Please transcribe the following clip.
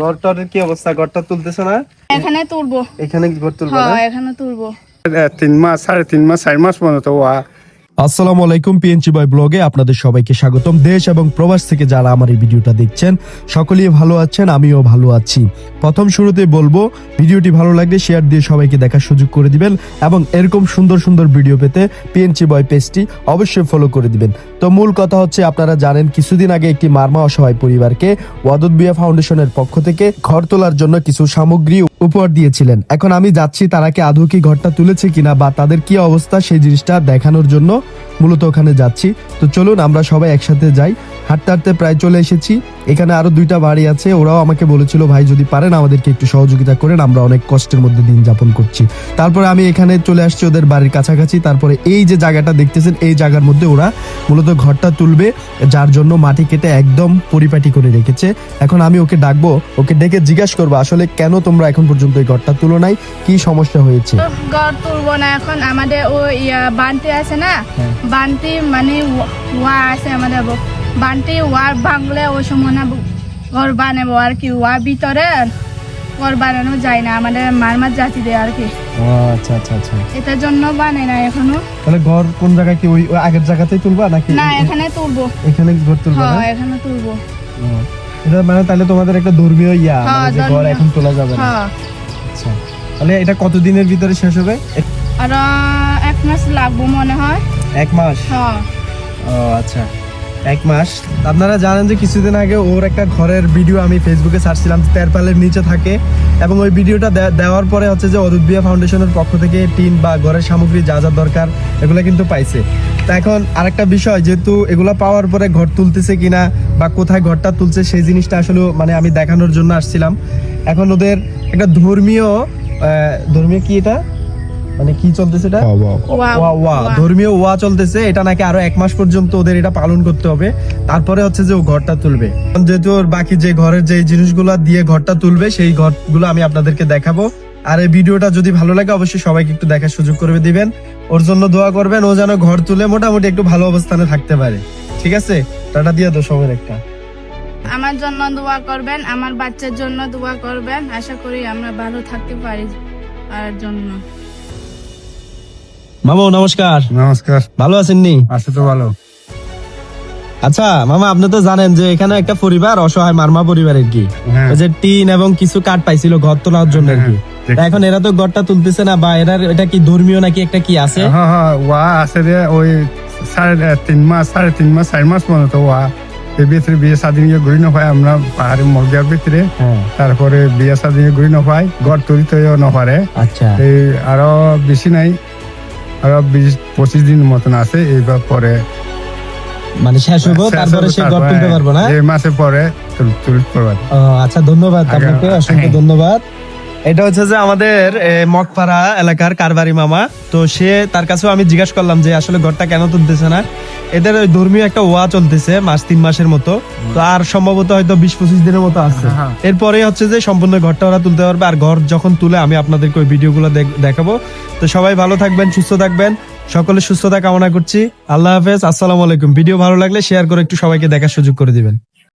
ঘরটার কি অবস্থা? ঘরটা তুলতেছে না? এখানে তুলবো। এখানে ঘর তুলবে হ্যাঁ এখানে তুলবো। তিন মাস সাড়ে তিন মাস চার মাস পর্যন্ত ওয়া। আসসালামু আলাইকুম বয় ব্লগে আপনাদের সবাইকে স্বাগতম। দেশ এবং প্রবাস থেকে যারা আমার এই ভিডিওটা দেখছেন সকলেই ভালো আছেন আমিও ভালো আছি। প্রথম শুরুতে বলব ভিডিওটি ভালো লাগলে শেয়ার দিয়ে সবাইকে দেখার সুযোগ করে দিবেন এবং এরকম সুন্দর সুন্দর ভিডিও পেতে পিএনচি বয় পেজটি অবশ্যই ফলো করে দিবেন। তো মূল কথা হচ্ছে আপনারা জানেন, কিছুদিন আগে একটি মারমা অসহায় পরিবারকে ওয়াদুদ বিয়া ফাউন্ডেশনের পক্ষ থেকে ঘর তোলার জন্য কিছু সামগ্রী উপহার দিয়েছিলেন। এখন আমি যাচ্ছি, তারা কি আদৌ কি ঘরটা তুলেছে কিনা বা তাদের কি অবস্থা সেই জিনিসটা দেখানোর জন্য মূলত ওখানে যাচ্ছি। তো চলুন, আমরা সবাই একসাথে যাই। হাঁটতে হাঁটতে প্রায় চলে এসেছি। এখানে আরও দুইটা বাড়ি আছে ওরাও আমাকে বলেছিল ভাই যদি পারেন আমাদেরকে একটু সহযোগিতা করেন আমরা অনেক কষ্টের মধ্যে দিন যাপন করছি। তারপরে আমি এখানে চলে আসছি ওদের বাড়ির কাছাকাছি তারপরে এই যে জায়গাটা দেখতেছেন এই জায়গার মধ্যে ওরা মূলত ঘরটা তুলবে যার জন্য মাটি কেটে একদম পরিপাটি করে রেখেছে। এখন আমি ওকে ডাকবো ওকে ডেকে জিজ্ঞাসা করব আসলে কেন তোমরা এখন পর্যন্ত এই ঘরটা তুলো নাই? কি সমস্যা হয়েছে? ঘর তুলবো না এখন আমাদের ওই আছে না? হ্যাঁ। মানে ওয়া আছে আমাদের বানটি ওয়ার ভাঙলে ও সময় না ঘর বানাবো আর কি ওয়ার ভিতরে ঘর বানানো যায় না আমাদের মারমার জাতি দেয় আর কি। আচ্ছা আচ্ছা আচ্ছা। এটার জন্য বানে না এখনও। তাহলে ঘর কোন জায়গায় কি ওই আগের জায়গাতেই তুলবা নাকি? না এখানে তুলবো। এখানে ঘর তুলবা না হ্যাঁ? এখানে তুলবো। এটা মানে তাহলে তোমাদের একটা ধর্মীয় ইয়া হ্যাঁ, মানে ঘর এখন তোলা যাবে না। হ্যাঁ। আচ্ছা তাহলে এটা কতদিনের ভিতরে শেষ হবে? আর এক মাস লাগবো মনে হয়। এক মাস? হ্যাঁ। ও আচ্ছা। এক মাস। আপনারা জানেন যে কিছুদিন আগে ওর একটা ঘরের ভিডিও আমি ফেসবুকে ছাড়ছিলাম তেরপালের নিচে থাকে। এবং ওই ভিডিওটা দেওয়ার পরে হচ্ছে যে অদূত বিয়া ফাউন্ডেশনের পক্ষ থেকে টিন বা ঘরের সামগ্রী যা যা দরকার, এগুলো কিন্তু পাইছে। তা এখন আরেকটা বিষয়, যেহেতু এগুলো পাওয়ার পরে ঘর তুলতেছে কিনা বা কোথায় ঘরটা তুলছে, সেই জিনিসটা আসলে মানে আমি দেখানোর জন্য আসছিলাম। এখন ওদের একটা ধর্মীয় ধর্মীয় কি এটা? মানে কি চলতেছে এটা? ওয়া ওয়া। ধর্মীয় ওয়া চলতেছে এটা নাকি আরও এক মাস পর্যন্ত ওদের এটা পালন করতে হবে। তারপরে হচ্ছে যে ও ঘরটা তুলবে। যেহেতু ওর বাকি যে ঘরের যে জিনিসগুলো দিয়ে ঘরটা তুলবে সেই ঘরগুলো আমি আপনাদেরকে দেখাবো। আর এই ভিডিওটা যদি ভালো লাগে অবশ্যই সবাইকে একটু দেখার সুযোগ করে দিবেন। ওর জন্য দোয়া করবেন ও যেন ঘর তুলে মোটামুটি একটু ভালো অবস্থানে থাকতে পারে। ঠিক আছে? টাটা দিয়ে দো সবার একটা। আমার জন্য দোয়া করবেন আমার বাচ্চার জন্য দোয়া করবেন। আশা করি আমরা ভালো থাকতে পারি। আর জন্য। মামা নমস্কার। নমস্কার। ভালো আছেন নি আছে তো ভালো। আচ্ছা মামা আপনি তো জানেন যে এখানে একটা পরিবার অসহায় মারমা কি? হ্যাঁ। যে টিন এবং কিছু কাঠ পাইছিল ঘর তোলার জন্য আর কি। হ্যাঁ, এখন এরা তো ঘরটা তুলতেছে না বা এরা এটা কি ধর্মীয় নাকি একটা কি আছে? হ্যাঁ হ্যাঁ ওয়া আছে ওই সাড়ে তিন মাস সাড়ে তিন মাস চার মাস পর্যন্ত ওয়া। ভিতরে বিয়ে শাদী নিয়ে ঘুরি আমরা পাহাড়ি ভিতরে। হ্যাঁ। তারপরে বিয়ে শাদী নিয়ে ঘুরি নপায় ঘর তুলিতেও নপারে আচ্ছা। এই আরও বেশি নাই। আরও বিশ পঁচিশ দিন মতন আছে এইবার পরে মানে শেষ হব তারপরে সে গড় তুলতে পারব না? এই মাসে পরে তুলতে পারব। আচ্ছা ধন্যবাদ আপনাকে অসংখ্য হ্যাঁ। ধন্যবাদ। এটা হচ্ছে যে আমাদের এ, মগপাড়া এলাকার কারবারি মামা। তো সে তার কাছেও আমি জিজ্ঞাসা করলাম যে আসলে ঘরটা কেন তুলতেছে না? এদের ওই ধর্মীয় একটা ওয়া চলতেছে মাস তিন মাসের মতো। তো আর সম্ভবত হয়তো বিশ পঁচিশ দিনের মতো আছে। হ্যাঁ। এরপরে হচ্ছে যে সম্পূর্ণ ঘরটা ওরা তুলতে পারবে। আর ঘর যখন তুলে আমি আপনাদেরকে ওই ভিডিওগুলো দেখ- দেখাবো। তো সবাই ভালো থাকবেন সুস্থ থাকবেন। সকলে সুস্থতা কামনা করছি। আল্লাহ হাফেজ। আসসালামু আলাইকুম। ভিডিও ভালো লাগলে শেয়ার করে একটু সবাইকে দেখার সুযোগ করে দিবেন।